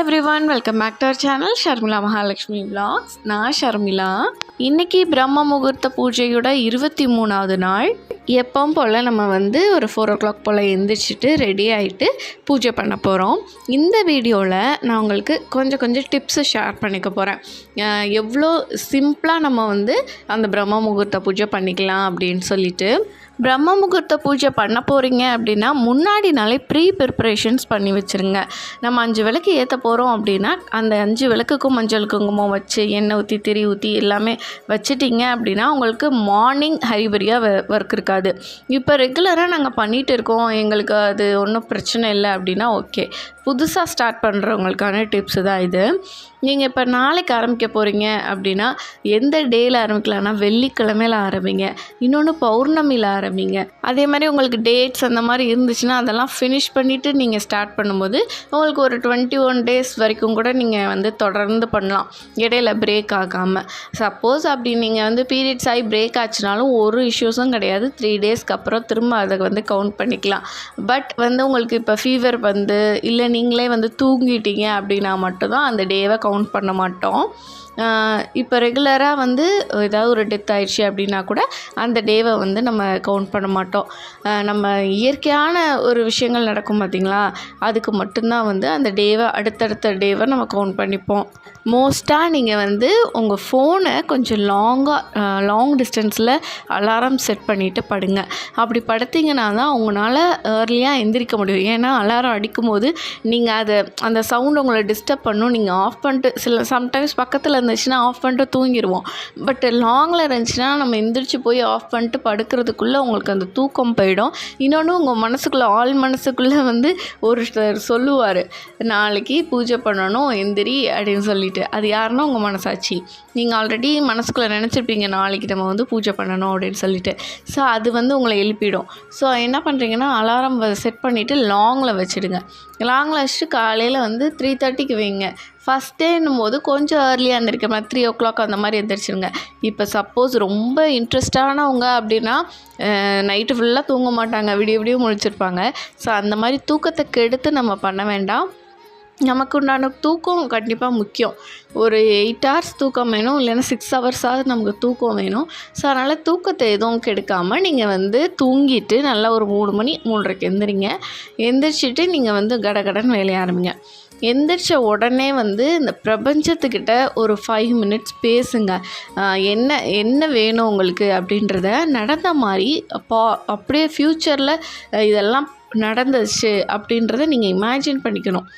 Everyone welcome back to our channel Sharmila Mahalakshmi blogs నా షర్మిల இன்னைக்கு பிரம்ம முகூர்த்த பூஜையோட இருபத்தி மூணாவது நாள். எப்பவும் போல் நம்ம வந்து ஒரு ஃபோர் ஓ கிளாக் போல் எழுந்திரிச்சிட்டு ரெடி ஆகிட்டு பூஜை பண்ண போகிறோம் இந்த வீடியோவில் நான் உங்களுக்கு கொஞ்சம் கொஞ்சம் டிப்ஸு ஷேர் பண்ணிக்க போகிறேன் எவ்வளோ சிம்பிளாக நம்ம வந்து அந்த பிரம்ம முகூர்த்த பூஜை பண்ணிக்கலாம் அப்படின்னு சொல்லிட்டு. பிரம்ம முகூர்த்த பூஜை பண்ண போகிறீங்க அப்படின்னா முன்னாடி நாளே ப்ரீ ப்ரிப்பரேஷன்ஸ் பண்ணி வச்சுருங்க. நம்ம அஞ்சு விளக்கு ஏற்ற போகிறோம் அப்படின்னா அந்த அஞ்சு விளக்குக்கும் மஞ்சள் குங்குமம் வச்சு எண்ணெய் ஊற்றி திரி ஊற்றி எல்லாமே வச்சிட்டிங்க அப்படின்னா உங்களுக்கு மார்னிங் ஹரிபரியாக ஒர்க் இருக்காது. இப்போ ரெகுலராக நாங்கள் பண்ணிகிட்டு இருக்கோம். எங்களுக்கு அது ஒன்றும் பிரச்சனை இல்லை அப்படின்னா ஓகே புதுசாக ஸ்டார்ட் பண்ணுறவங்களுக்கான டிப்ஸு தான் இது. நீங்கள் இப்போ நாளைக்கு ஆரம்பிக்க போகிறீங்க அப்படின்னா எந்த டேயில் ஆரம்பிக்கலாம்னா வெள்ளிக்கிழமையில் ஆரம்பிங்க. இன்னொன்று பௌர்ணமியில் ஆரம்பிங்க. அதே மாதிரி உங்களுக்கு டேட்ஸ் அந்த மாதிரி இருந்துச்சுன்னா அதெல்லாம் ஃபினிஷ் பண்ணிவிட்டு நீங்கள் ஸ்டார்ட் பண்ணும்போது உங்களுக்கு ஒரு டுவெண்ட்டி ஒன் டேஸ் வரைக்கும் கூட நீங்கள் வந்து தொடர்ந்து பண்ணலாம். இடையில பிரேக் ஆகாமல் சப்போஸ் அப்படி நீங்கள் வந்து பீரியட்ஸ் ஆகி பிரேக் ஆச்சுனாலும் ஒரு இஷ்யூஸும் கிடையாது. த்ரீ டேஸ்க்கு அப்புறம் திரும்ப அதை வந்து கவுண்ட் பண்ணிக்கலாம். பட் வந்து உங்களுக்கு இப்போ ஃபீவர் வந்து இல்லை நீங்களே வந்து தூங்கிட்டீங்க அப்படின்னா மட்டும்தான் அந்த டேவை கவுண்ட் கவுண்ட் பண்ண மாட்டோம். இப்போ ரெகுலராக வந்து ஏதாவது ஒரு டெத் ஆயிடுச்சு அப்படின்னா கூட அந்த டேவை வந்து நம்ம கவுண்ட் பண்ண மாட்டோம். நம்ம இயற்கையான ஒரு விஷயங்கள் நடக்கும் பார்த்திங்களா அதுக்கு மட்டும்தான் வந்து அந்த டேவை அடுத்தடுத்த டேவை நம்ம கவுண்ட் பண்ணிப்போம். மோஸ்ட்டாக நீங்கள் வந்து உங்கள் ஃபோனை கொஞ்சம் லாங்காக லாங் டிஸ்டன்ஸில் அலாரம் செட் பண்ணிவிட்டு படுங்க. அப்படி படுத்திங்கன்னா தான் உங்களால் ஏர்லியாக எந்திரிக்க முடியும். ஏன்னா அலாரம் அடிக்கும்போது நீங்கள் அதை அந்த சவுண்ட் உங்களை டிஸ்டர்ப் பண்ணும். நீங்கள் ஆஃப் பண்ணிட்டு சில சம்டைம்ஸ் பக்கத்தில் இருந்துச்சுன்னா ஆஃப் பண்ணிட்டு தூங்கிடுவோம் பட் லாங்கில் இருந்துச்சுன்னா நம்ம எந்திரிச்சு போய் ஆஃப் பண்ணிட்டு படுக்கிறதுக்குள்ளே உங்களுக்கு அந்த தூக்கம் போயிடும். இன்னொன்று உங்கள் மனசுக்குள்ளே ஆள் மனசுக்குள்ளே வந்து ஒருத்தர் சொல்லுவார் நாளைக்கு பூஜை பண்ணணும் எந்திரி அப்படின்னு சொல்லிட்டு. அது யாருன்னா உங்கள் மனசாட்சி. நீங்கள் ஆல்ரெடி மனசுக்குள்ளே நினச்சிருப்பீங்க நாளைக்கு நம்ம வந்து பூஜை பண்ணணும் அப்படின்னு சொல்லிட்டு. ஸோ அது வந்து உங்களை எழுப்பிடும். ஸோ என்ன பண்ணுறீங்கன்னா அலாரம் செட் பண்ணிவிட்டு லாங்கில் வச்சுடுங்க. லாங்கில் வச்சுட்டு காலையில் வந்து த்ரீ தேர்ட்டிக்கு வைங்க. ஃபஸ்ட் டேன்னும் போது கொஞ்சம் ஏர்லியாக இருந்திருக்க மாதிரி த்ரீ ஓ கிளாக் அந்த மாதிரி எந்திரிச்சிருங்க. இப்போ சப்போஸ் ரொம்ப இன்ட்ரெஸ்டானவங்க அப்படின்னா நைட்டு ஃபுல்லாக தூங்க மாட்டாங்க. விடிய விடிய முழிச்சிருப்பாங்க. ஸோ அந்த மாதிரி தூக்கத்தை கெடுத்து நம்ம பண்ண வேண்டாம். நமக்கு உண்டான தூக்கம் கண்டிப்பாக முக்கியம். ஒரு எயிட் ஹவர்ஸ் தூக்கம் வேணும் இல்லைன்னா சிக்ஸ் ஹவர்ஸாவது நமக்கு தூக்கம் வேணும். ஸோ அதனால் தூக்கத்தை எதுவும் கெடுக்காமல் நீங்கள் வந்து தூங்கிட்டு நல்லா ஒரு மூணு மணி மூன்றரைக்கு எந்திரிங்க. எந்திரிச்சிட்டு நீங்கள் வந்து கடகடன் வேலைய ஆரம்பிங்க. எந்திரிச்ச உடனே வந்து இந்த பிரபஞ்சத்துக்கிட்ட ஒரு ஃபைவ் மினிட்ஸ் பேசுங்க. என்ன என்ன வேணும் உங்களுக்கு அப்படின்றத நடந்த மாதிரி பா அப்படியே ஃப்யூச்சரில் இதெல்லாம் நடந்துச்சு அப்படின்றத நீங்கள் இமேஜின் பண்ணிக்கணும்.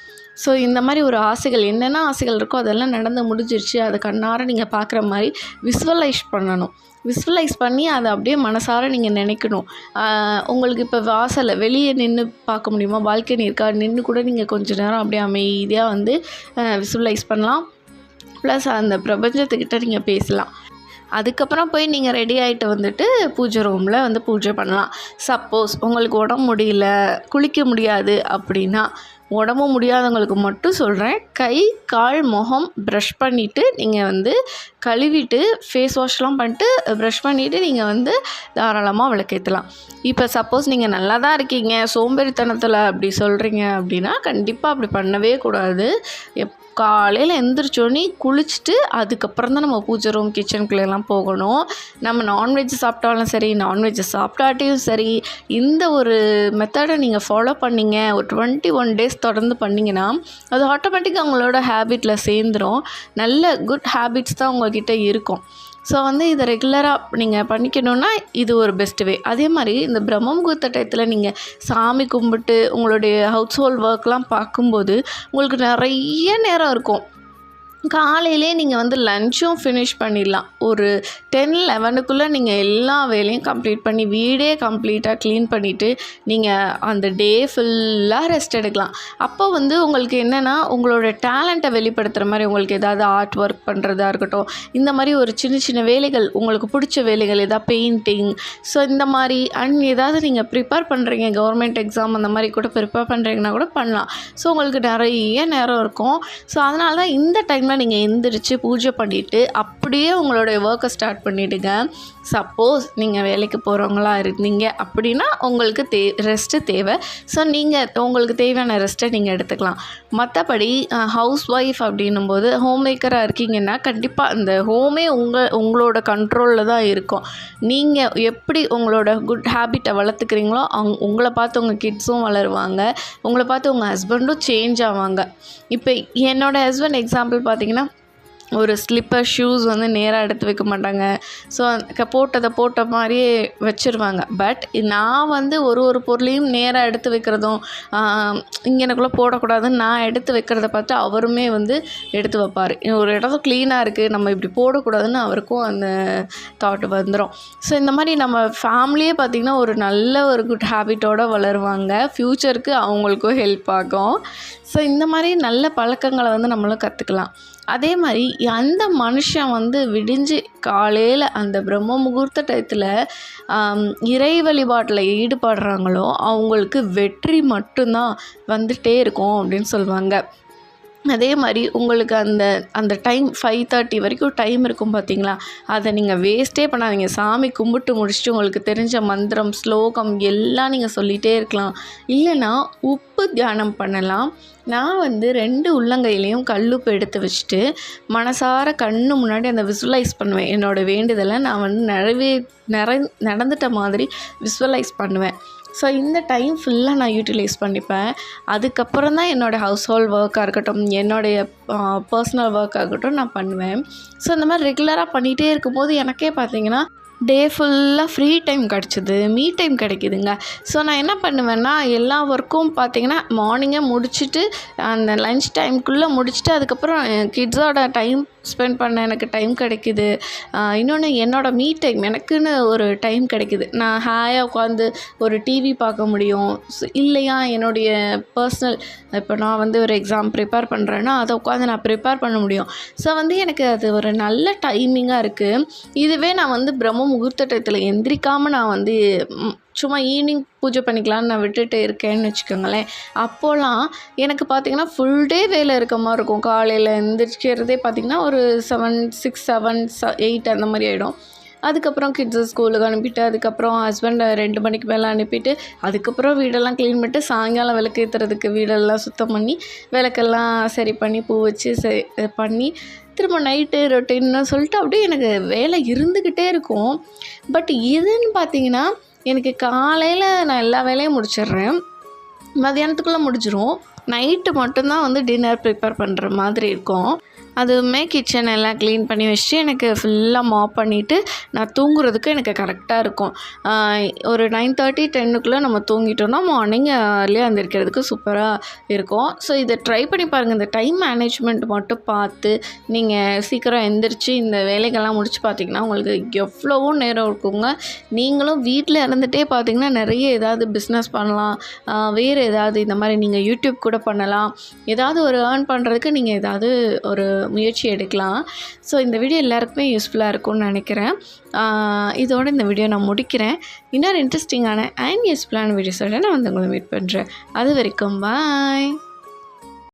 ஸோ இந்த மாதிரி ஒரு ஆசைகள் என்னென்ன ஆசைகள் இருக்கோ அதெல்லாம் நடந்து முடிஞ்சிருச்சு. அதை கண்ணார நீங்கள் பார்க்குற மாதிரி விஸ்வலைஸ் பண்ணணும். விஸ்வலைஸ் பண்ணி அதை அப்படியே மனசார நீங்கள் நினைக்கணும். உங்களுக்கு இப்போ வாசலை வெளியே நின்று பார்க்க முடியுமா? பால்கனி இருக்கா? நின்று கூட நீங்கள் கொஞ்ச நேரம் அப்படியே அமைதியாக வந்து விஸ்வலைஸ் பண்ணலாம். ப்ளஸ் அந்த பிரபஞ்சத்துக்கிட்ட நீங்கள் பேசலாம். அதுக்கப்புறம் போய் நீங்கள் ரெடி ஆகிட்டு வந்துட்டு பூஜை ரூமில் வந்து பூஜை பண்ணலாம். சப்போஸ் உங்களுக்கு உடம்பு முடியல குளிக்க முடியாது அப்படின்னா உடம்பு முடியாதவங்களுக்கு மட்டும் சொல்கிறேன் கை கால் முகம் ப்ரஷ் பண்ணிவிட்டு நீங்கள் வந்து கழுவிட்டு ஃபேஸ் வாஷ்லாம் பண்ணிட்டு ப்ரஷ் பண்ணிவிட்டு நீங்கள் வந்து தாராளமாக விளக்கேற்றலாம் இப்போ சப்போஸ் நீங்கள் நல்லா தான் இருக்கீங்க சோம்பேறித்தனத்தில் அப்படி சொல்கிறீங்க அப்படின்னா கண்டிப்பாக அப்படி பண்ணவே கூடாது. எப் காலையில் எந்திரிச்சோன்னே குளிச்சுட்டு அதுக்கப்புறம் தான் நம்ம பூஜை ரூம் கிச்சனுக்குள்ளெல்லாம் போகணும். நம்ம நான்வெஜ் சாப்பிட்டாலும் சரி நான்வெஜ் சாப்பிட்டாட்டியும் சரி இந்த ஒரு மெத்தடை நீங்கள் ஃபாலோ பண்ணீங்க ஒரு டுவெண்ட்டி ஒன் டேஸ் தொடர்ந்து பண்ணிங்கன்னா அது ஆட்டோமேட்டிக்காக அவங்களோட ஹேபிட்டில் சேர்ந்துரும். நல்ல குட் ஹேபிட்ஸ் தான் உங்கள்கிட்ட இருக்கும். ஸோ வந்து இதை ரெகுலராக நீங்கள் பண்ணிக்கணுன்னா இது ஒரு பெஸ்ட் வே அதே மாதிரி இந்த பிரம்ம முகூர்த்த டயத்தில் நீங்கள் சாமி கும்பிட்டு உங்களுடைய ஹவுஸ் ஹோல்ட் ஒர்க்லாம் பார்க்கும்போது உங்களுக்கு நிறைய நேரம் இருக்கும். காலையிலே நீங்கள் வந்து லஞ்சும் ஃபினிஷ் பண்ணிடலாம். ஒரு டென் லெவனுக்குள்ளே நீங்கள் எல்லா வேலையும் கம்ப்ளீட் பண்ணி வீடே கம்ப்ளீட்டாக க்ளீன் பண்ணிவிட்டு நீங்கள் அந்த டே ஃபுல்லாக ரெஸ்ட் எடுக்கலாம். அப்போ வந்து உங்களுக்கு என்னென்னா உங்களோட டேலண்ட்டை வெளிப்படுத்துகிற மாதிரி உங்களுக்கு ஏதாவது ஆர்ட் ஒர்க் பண்ணுறதா இருக்கட்டும் இந்த மாதிரி ஒரு சின்ன சின்ன வேலைகள் உங்களுக்கு பிடிச்ச வேலைகள் ஏதாவது பெயிண்டிங் ஸோ இந்த மாதிரி அண்ட் ஏதாவது நீங்கள் ப்ரிப்பேர் பண்ணுறீங்க கவர்மெண்ட் எக்ஸாம் அந்த மாதிரி கூட ப்ரிப்பேர் பண்ணுறீங்கன்னா கூட பண்ணலாம். ஸோ உங்களுக்கு நிறைய நேரம் இருக்கும். ஸோ அதனால தான் இந்த டைமில் நீங்கள் எந்திரிச்சு பூஜை பண்ணிவிட்டு அப்படியே உங்களுடைய ஒர்க்கை ஸ்டார்ட் பண்ணிவிடுங்க சப்போஸ் நீங்கள் வேலைக்கு போகிறவங்களா இருந்தீங்க அப்படின்னா உங்களுக்கு தே ரெஸ்ட்டு தேவை. ஸோ நீங்கள் உங்களுக்கு தேவையான ரெஸ்ட்டை நீங்கள் எடுத்துக்கலாம். மற்றபடி ஹவுஸ் ஒய்ஃப் அப்படின்னும் போது ஹோம் மேக்கராக இருக்கீங்கன்னா கண்டிப்பாக அந்த ஹோமே உங்கள் உங்களோட கண்ட்ரோலில் தான் இருக்கும். நீங்கள் எப்படி உங்களோட குட் ஹேபிட்டை வளர்த்துக்கிறீங்களோ அவங்க உங்களை பார்த்து உங்கள் கிட்ஸும் வளருவாங்க. உங்களை பார்த்து உங்கள் ஹஸ்பண்டும் சேஞ்ச் ஆவாங்க. இப்போ என்னோடய ஹஸ்பண்ட் எக்ஸாம்பிள் பார்த்தீங்கன்னா ஒரு ஸ்லிப்பர் ஷூஸ் வந்து நேராக எடுத்து வைக்க மாட்டாங்க. ஸோ போட்டதை போட்ட மாதிரியே வச்சுருவாங்க. பட் நான் வந்து ஒரு ஒரு பொருளையும் நேராக எடுத்து வைக்கிறதும் இங்கனக்குள்ளே போடக்கூடாதுன்னு நான் எடுத்து வைக்கிறத பார்த்து அவருமே வந்து எடுத்து வைப்பார். ஒரு இடம் க்ளீனாக இருக்குது நம்ம இப்படி போடக்கூடாதுன்னு அவருக்கும் அந்த தாட் வந்துடும் ஸோ இந்த மாதிரி நம்ம ஃபேமிலியே பார்த்திங்கன்னா ஒரு நல்ல ஒரு குட் ஹேபிட்டோடு வளருவாங்க. ஃப்யூச்சருக்கு அவங்களுக்கும் ஹெல்ப் ஆகும். ஸோ இந்த மாதிரி நல்ல பழக்கங்களை வந்து நம்மளும் கற்றுக்கலாம் அதே மாதிரி அந்த மனுஷன் வந்து விடிஞ்சு காலையில் அந்த பிரம்ம முகூர்த்த டயத்தில் இறை வழிபாட்டில் ஈடுபடுறாங்களோ அவங்களுக்கு வெற்றி மட்டும்தான் வந்துகிட்டே இருக்கும் அப்படின்னு சொல்லுவாங்க. அதே மாதிரி உங்களுக்கு அந்த அந்த டைம் ஃபைவ் தேர்ட்டி வரைக்கும் டைம் இருக்கும் பார்த்தீங்களா அதை நீங்கள் வேஸ்ட்டே பண்ணாதீங்க. சாமி கும்பிட்டு முடிச்சுட்டு உங்களுக்கு தெரிஞ்ச மந்திரம் ஸ்லோகம் எல்லாம் நீங்கள் சொல்லிகிட்டே இருக்கலாம். இல்லைன்னா உப்பு தியானம் பண்ணலாம். நான் வந்து ரெண்டு உள்ளங்கையிலையும் கல்லுப்பு எடுத்து வச்சுட்டு மனசார கண்ணு முன்னாடி அந்த விசுவலைஸ் பண்ணுவேன். என்னோடய வேண்டுதலை நான் வந்து நிறைவே நிறை நடந்துட்ட மாதிரி விசுவலைஸ் பண்ணுவேன். ஸோ இந்த டைம் ஃபுல்லாக நான் யூட்டிலைஸ் பண்ணிப்பேன். அதுக்கப்புறம் தான் என்னோடய ஹவுஸ் ஹோல்ட் ஒர்க்காக இருக்கட்டும் என்னுடைய பர்சனல் ஒர்க் ஆகட்டும் நான் பண்ணுவேன். ஸோ இந்த மாதிரி ரெகுலராக பண்ணிகிட்டே இருக்கும்போது எனக்கே பார்த்தீங்கன்னா டே ஃபுல்லாக ஃப்ரீ டைம் கிடச்சிது மீ டைம் கிடைக்கிதுங்க. ஸோ நான் என்ன பண்ணுவேன்னா எல்லா ஒர்க்கும் பார்த்தீங்கன்னா மார்னிங்கே முடிச்சுட்டு அந்த லன்ச் டைம்குள்ளே முடிச்சுட்டு அதுக்கப்புறம் கிட்ஸோட டைம் ஸ்பெண்ட் பண்ண எனக்கு டைம் கிடைக்கிது. இன்னொன்று என்னோடய மீ டைம் எனக்குன்னு ஒரு டைம் கிடைக்கிது. நான் ஹாயாக உட்காந்து ஒரு டிவி பார்க்க முடியும். இல்லையா என்னுடைய பர்சனல் இப்போ நான் வந்து ஒரு எக்ஸாம் ப்ரிப்பேர் பண்ணுறேன்னா அதை உட்காந்து நான் ப்ரிப்பேர் பண்ண முடியும். ஸோ வந்து எனக்கு அது ஒரு நல்ல டைமிங்காக இருக்குது இதுவே நான் வந்து பிரம்ம முகூர்த்த டயத்தில் எந்திரிக்காமல் நான் வந்து சும்மா ஈவினிங் பூஜை பண்ணிக்கலான்னு நான் விட்டுட்டு இருக்கேன்னு வச்சுக்கோங்களேன். அப்போல்லாம் எனக்கு பார்த்திங்கன்னா ஃபுல் டே வேலை இருக்க மாதிரி இருக்கும். காலையில் எந்திரிக்கிறதே பார்த்திங்கன்னா ஒரு செவன் சிக்ஸ் செவன் ச எயிட் அந்த மாதிரி ஆகிடும் அதுக்கப்புறம் கிட்ஸை ஸ்கூலுக்கு அனுப்பிட்டு அதுக்கப்புறம் ஹஸ்பண்டை ரெண்டு மணிக்கு மேலே அனுப்பிட்டு அதுக்கப்புறம் வீடெல்லாம் க்ளீன் பண்ணிட்டு சாயங்காலம் விளக்கு ஏற்றுறதுக்கு வீடெல்லாம் சுத்தம் பண்ணி விளக்கெல்லாம் சரி பண்ணி பூ வச்சு சரி பண்ணி திரும்ப நைட்டு ரொட்டின்னு சொல்லிட்டு அப்படியே எனக்கு வேலை இருந்துக்கிட்டே இருக்கும். பட் இதுன்னு பார்த்தீங்கன்னா எனக்கு காலையில் நான் எல்லா வேலையும் முடிச்சிடுறேன். மதியானத்துக்குள்ளே முடிஞ்சிடும் நைட்டு மட்டும்தான் வந்து டின்னர் ப்ரிப்பேர் பண்ணுற மாதிரி இருக்கும். அதுவுமே கிச்சன் எல்லாம் க்ளீன் பண்ணி வச்சுட்டு எனக்கு ஃபுல்லாக மாப் பண்ணிவிட்டு நான் தூங்குறதுக்கு எனக்கு கரெக்டாக இருக்கும். ஒரு நைன் தேர்ட்டி டென்னுக்குள்ளே நம்ம தூங்கிட்டோம்னா மார்னிங் ஏர்லியாக எழுந்திரிக்கிறதுக்கு சூப்பராக இருக்கும். ஸோ இதை ட்ரை பண்ணி பாருங்கள் இந்த டைம் மேனேஜ்மெண்ட் மட்டும் பார்த்து நீங்கள் சீக்கிரம் எந்திரிச்சு இந்த வேலைகள்லாம் முடிச்சு பார்த்தீங்கன்னா உங்களுக்கு எவ்வளவோ நேரம் இருக்குங்க. நீங்களும் வீட்டில் இருந்துகிட்டே பார்த்தீங்கன்னா நிறைய ஏதாவது பிஸ்னஸ் பண்ணலாம். வேறு ஏதாவது இந்த மாதிரி நீங்கள் யூடியூப் கூட பண்ணலாம். ஏதாவது ஒரு ஏர்ன் பண்ணுறதுக்கு நீங்கள் ஏதாவது ஒரு முயற்சி எடுக்கலாம். ஸோ இந்த வீடியோ எல்லாருக்குமே யூஸ்ஃபுல்லாக இருக்கும்னு நினைக்கிறேன். இதோட இந்த வீடியோ நான் முடிக்கிறேன். இன்னொரு இன்ட்ரெஸ்டிங்கான அண்ட் யூஸ்ஃபுல்லான வீடியோஸோட நான் வந்து உங்களை மீட் பண்ணுறேன் அது வரைக்கும் பாய்